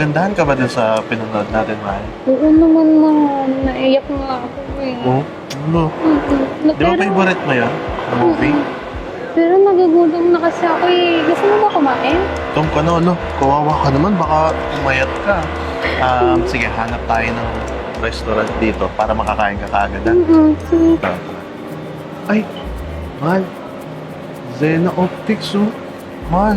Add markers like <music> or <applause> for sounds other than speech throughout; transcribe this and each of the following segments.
nagandahan ka ba dun sa pinanood natin, Mahal? Oo naman, ma'am. Naiyak nga ako eh. Oo. Ano? Mm-mm. Di ba Pero- favorite mo yan? Movie? Pero nagugutom na kasi ako eh. Gusto mo ba kumain? Tom ka na, ano? Kawawa ka naman, baka umayat ka. Um, sige, hanap tayo ng restaurant dito para makakain ka kaagad, ha? Mm-mm. Sige. Ay, Mahal. Zena Optics, oh. Mahal,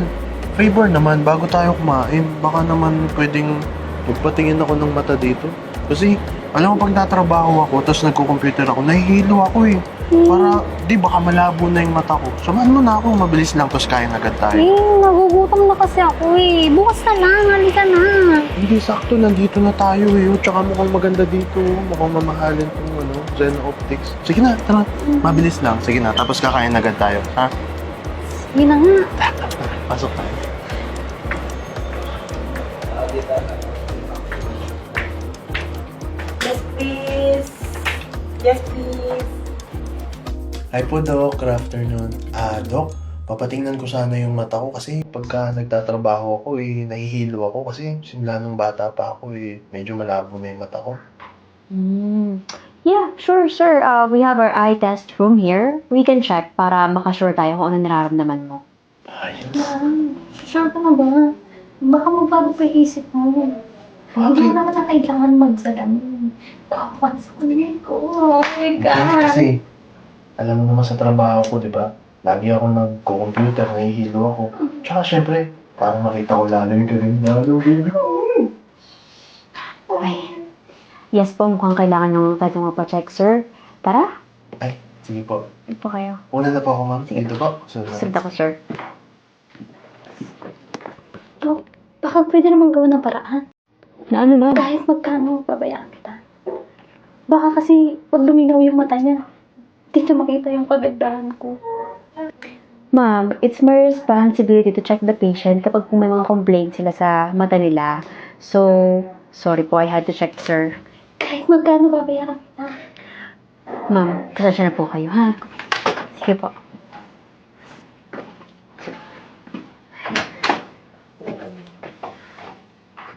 favor naman, bago tayo kumain, baka naman pwedeng magpatingin ako ng mata dito. Kasi, alam mo, pag natrabaho ako, tapos nagko-computer ako, nahihilo ako eh. Para, di, baka malabo na yung mata ko. Samahan mo na ako, mabilis lang, tapos kain agad tayo. Eh, nagugutom na kasi ako eh. Bukas na lang, halika na. Hindi, sakto, nandito na tayo eh. oh. Tsaka mukhang maganda dito, mukhang mamahalin tong ano, Zena Optics. Sige na, tara, mabilis lang. Sige na, tapos kakain agad tayo, ha? Sige na nga. <laughs> Pasok tayo. Hi po, Doc. Good afternoon. Ah, Doc, papatingnan ko sana yung mata ko kasi pagka nagtatrabaho ako eh, nahihilo ako kasi simula nung bata pa ako eh, medyo malabo na yung mata ko. Mm. Yeah, sure, sir. Uh, we have our eye test room here. We can check para makasure tayo kung ano nararamdaman mo. Ayos. Ma'am, sure ka na ba? Baka magbago pa yung isip mo. Hindi mo naman na kailangan magsalamin. Kawan sa kunin ko. Oh my God. kasi alam mo naman sa trabaho ko, di ba? Lagi ako nagko-computer, nahihilo ako. Tsaka syempre, para makita ko lalo yung galing na baby ko. Ay. Yes po, mukhang kailangan yung tayo mapacheck, sir. Tara, Ay, sige po. ito po kayo. Una na po ako, ma'am. Dito po. Sunod ako, sir. Dok, baka pwede naman gawin ng paraan. Na ano na? Kahit magkano, babayaan kita. Baka kasi pag luminaw yung mata niya, dito makita yung kagandahan ko. Ma'am, it's my responsibility to check the patient kapag may mga complaints sila sa mata nila. So, sorry po, I had to check, sir. Kahit magkano, babayaran kita. Ma'am, kasasya na po kayo, ha? Sige po.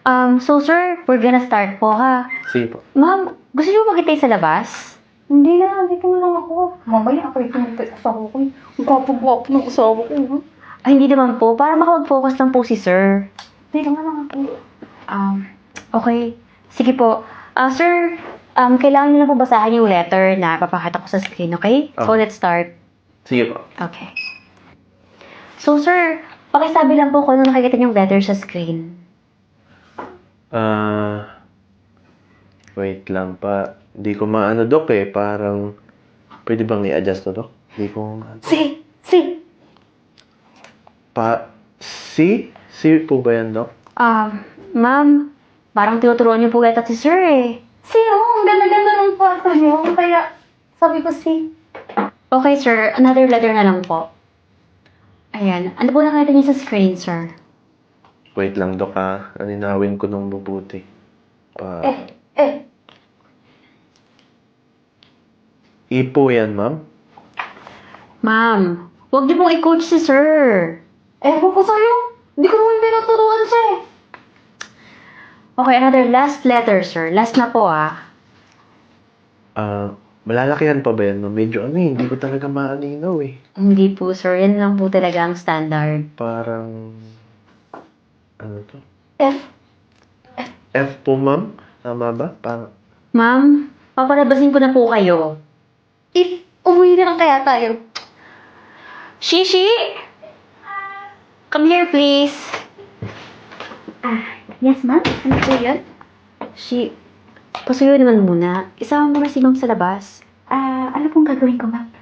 Um, so sir, we're gonna start po, ha? Sige po. Ma'am, gusto niyo magitay sa labas? Hindi na, dito na lang ako. Mamaya ako ito ng asawa ko. Ang gwapo-gwapo ng asawa ko. ha? Ay, hindi naman po. Para makapag-focus lang po si sir. Dito na lang ako. Um, okay. Sige po. Ah, sir, um, kailangan niyo na po basahin yung letter na papakita ko sa screen, okay? So, Oh. let's start. Sige po. Okay. So, sir, pakisabi lang po kung ano nakikita niyong letter sa screen. Ah... wait lang pa. Hindi ko maano, Dok eh. Parang... Pwede bang i-adjust to, Dok? Hindi ko maano. Si, si. Pa... Si? Si po ba yan, Dok? Um, ma'am, parang tinuturuan niyo po yata si sir eh. Si, oh, ang ganda-ganda ng kwarto niyo. Kaya, sabi ko si. Okay, sir. Another letter na lang po. Ayan. Ano po nakita niyo sa screen, sir? Wait lang, Dok ah. Aninawin ko ng mabuti. Pa... Eh, eh. Ipo yan, ma'am? Ma'am, huwag niyo pong i-coach si sir. Ewan ko sa'yo. Hindi ko naman tinuturuan siya eh. Okay, another last letter, sir. Last na po, ah. Ah... malalakihan pa ba yan? no? Medyo ano eh, hindi ko talaga maalinaw eh. Hindi po, sir. Yan lang po talaga ang standard. Parang... Ano to? F. F po, ma'am? Tama ba? Parang... Ma'am, papalabasin ko na po kayo. If, umuwi na lang kaya tayo. Shishi! Come here, please. Yes, ma'am. Ano po yun? Shi, pasuyo naman muna. Isama mo na si ma'am sa labas. Ah, ano pong gagawin ko, ma'am?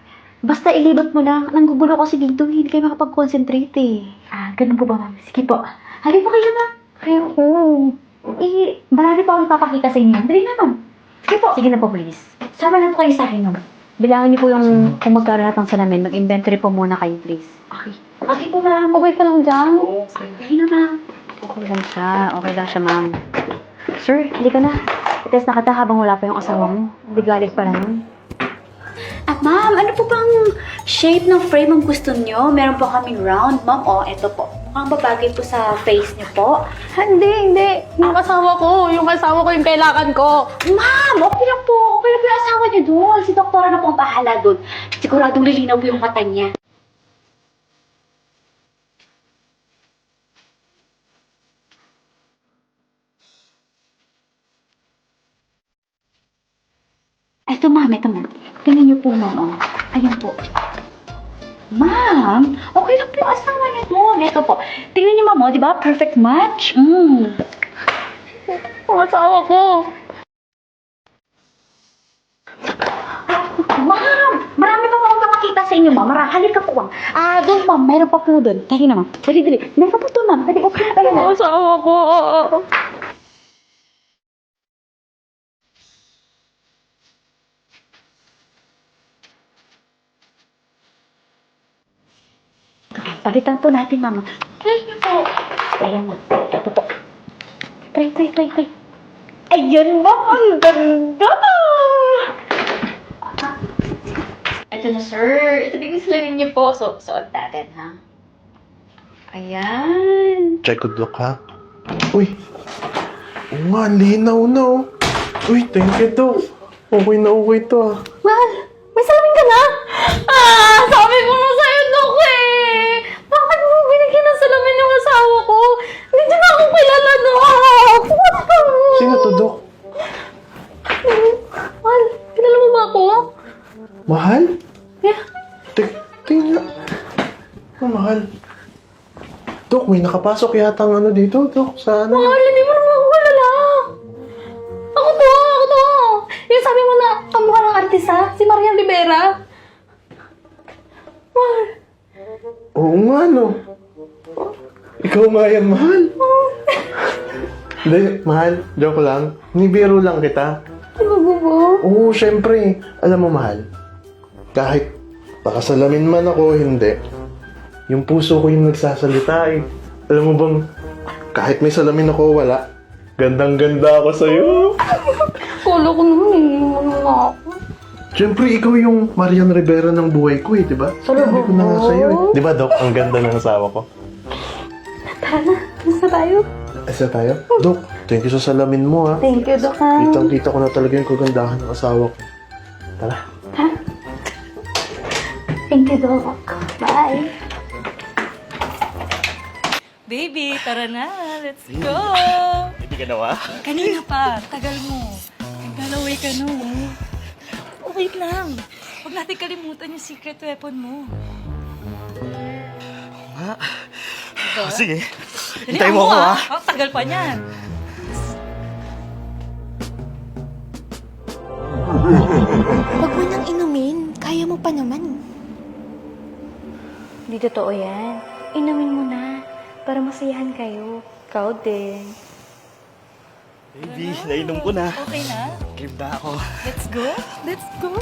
Basta ilibot mo lang. Nanggugulo kasi dito. Hindi kayo makapag-concentrate eh. Ah, ganun po ba, ma'am? Sige po. Halika po kayo, ma'am. Ayoko. Eh, marami pa akong papakita sa inyo. Dali na, ma'am. Sige po. Sige na po, please. Sama na po kayo sa akin, ma'am. Bilangin niyo po yung kung magkano lahat ng salamin. Mag-inventory po muna kayo, please. Okay. Okay po, ma'am. Okay ka lang dyan. Okay na, ma'am. Okay lang siya. Okay lang siya, ma'am. Sir, hindi ka na. Ites na kita habang wala pa yung asawa mo. Hindi galit pala nun. Ah, ma'am, ano po bang shape ng frame ang gusto nyo? Meron po kaming round, ma'am. O, eto po. mukhang babagay po sa face niyo po. Hindi, hindi. Yung asawa ko. Yung asawa ko yung kailangan ko. Ma'am, okay lang po. Lang po yung asawa niyo doon. Si doktora na po ang bahala doon. Siguradong lilinaw po yung mata niya. Ito, ma'am. Ito, ma'am. Tingnan niyo po, ma'am. Oh. Ayun po. Ma'am, okay lang po yung asawa niyo doon. Ito po. Tingnan niyo, ma'am. Oh, di ba? Perfect match. Mm. Yung asawa ko. Ma'am! Marami pa akong inyo, ma'am. Mara, halika po, ma'am. Ah, doon, ma'am. Mayroon pa po doon. Dali na, ma'am. Dali, dali. Meron pa po doon, ma'am. Dali, okay Yung ma'am. asawa ko. Palitan po natin, ma'am. Thank you po. Ayan, ma'am. Ito po. Try, try, try, try. Ayun, ma'am. Ang ganda! Ito na, sir. Ito din sila ninyo po. So, suot natin, ha? Ayan. Check ko, Dok, ha? Uy! Oo nga, linaw na, oh. Uy, thank you, Dok. Okay na okay to, ah. Mahal, may salamin ka na? Ah, sabi ko na sa'yo, Dok eh. Bakit mo binigyan ng salamin yung asawa ko? Hindi na ako kilala, Dok. Sino to, Dok? Mahal, kilala mo ba ako? Mahal? Mahal. Dok, may nakapasok yata ang ano dito, Dok, sa ano. Mahal, hindi mo naman ako kilala. Ako to, ako to. Yung sabi mo na kamukha ng artista, si Marian Rivera. Mahal, Oo nga, no. Ikaw nga yan, mahal. Hindi, mahal. Joke lang. Nibiro lang kita. ano ba ba? Oo, syempre. Alam mo, mahal. Kahit pakasalamin man ako, hindi. Yung puso ko yung nagsasalita eh. Alam mo bang, kahit may salamin ako, wala. Gandang-ganda ako sa'yo. Kala ko naman eh, ano nga ako. Siyempre, ikaw yung Marian Rivera ng buhay ko eh, di ba? Sabi ko na nga sa'yo eh. Di ba, Dok? Ang ganda ng asawa ko. Tara na, basta tayo. Asa tayo? Dok, thank you sa salamin mo ha. Thank you, Dok. ha? Kitang-kita ko na talaga yung kagandahan ng asawa ko. Tara. Thank you, Dok. Bye. Baby, tara na. Let's go. Hindi ka nawa? Kanina pa. Tagal mo. Naglalaway ka no. Oh, wait lang. Huwag natin kalimutan yung secret weapon mo. Sige. Dali, Hintay mo ako, ah. ah. Oh, tagal pa niyan. Huwag mo nang inumin. Kaya mo pa naman. Hindi totoo yan. Inumin mo na. Para masayahan kayo. Ikaw din. Baby, nainom ko na. Okay na? Give na ako. Let's go. Let's go.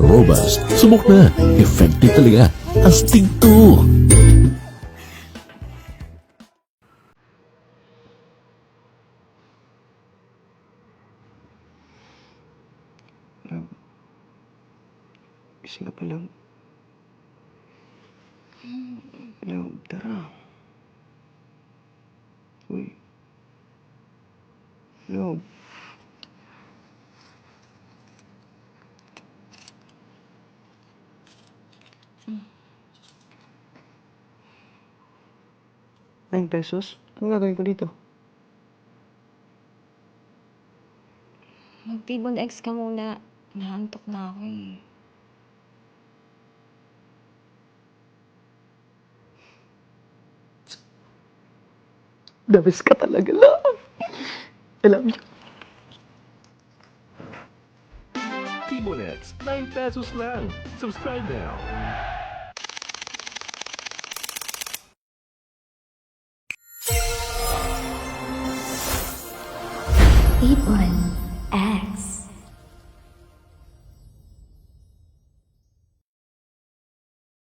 Robust. Subok na. Effective talaga. Astig to. Kasi nga pala. Hello, tara. Uy. Hello. Nine pesos? Ano gagawin ko dito? Mag-table X ka muna. Nahantok na ako eh. The best ka talaga lang. I love you. Timonex. 9 pesos lang. Subscribe now. Table.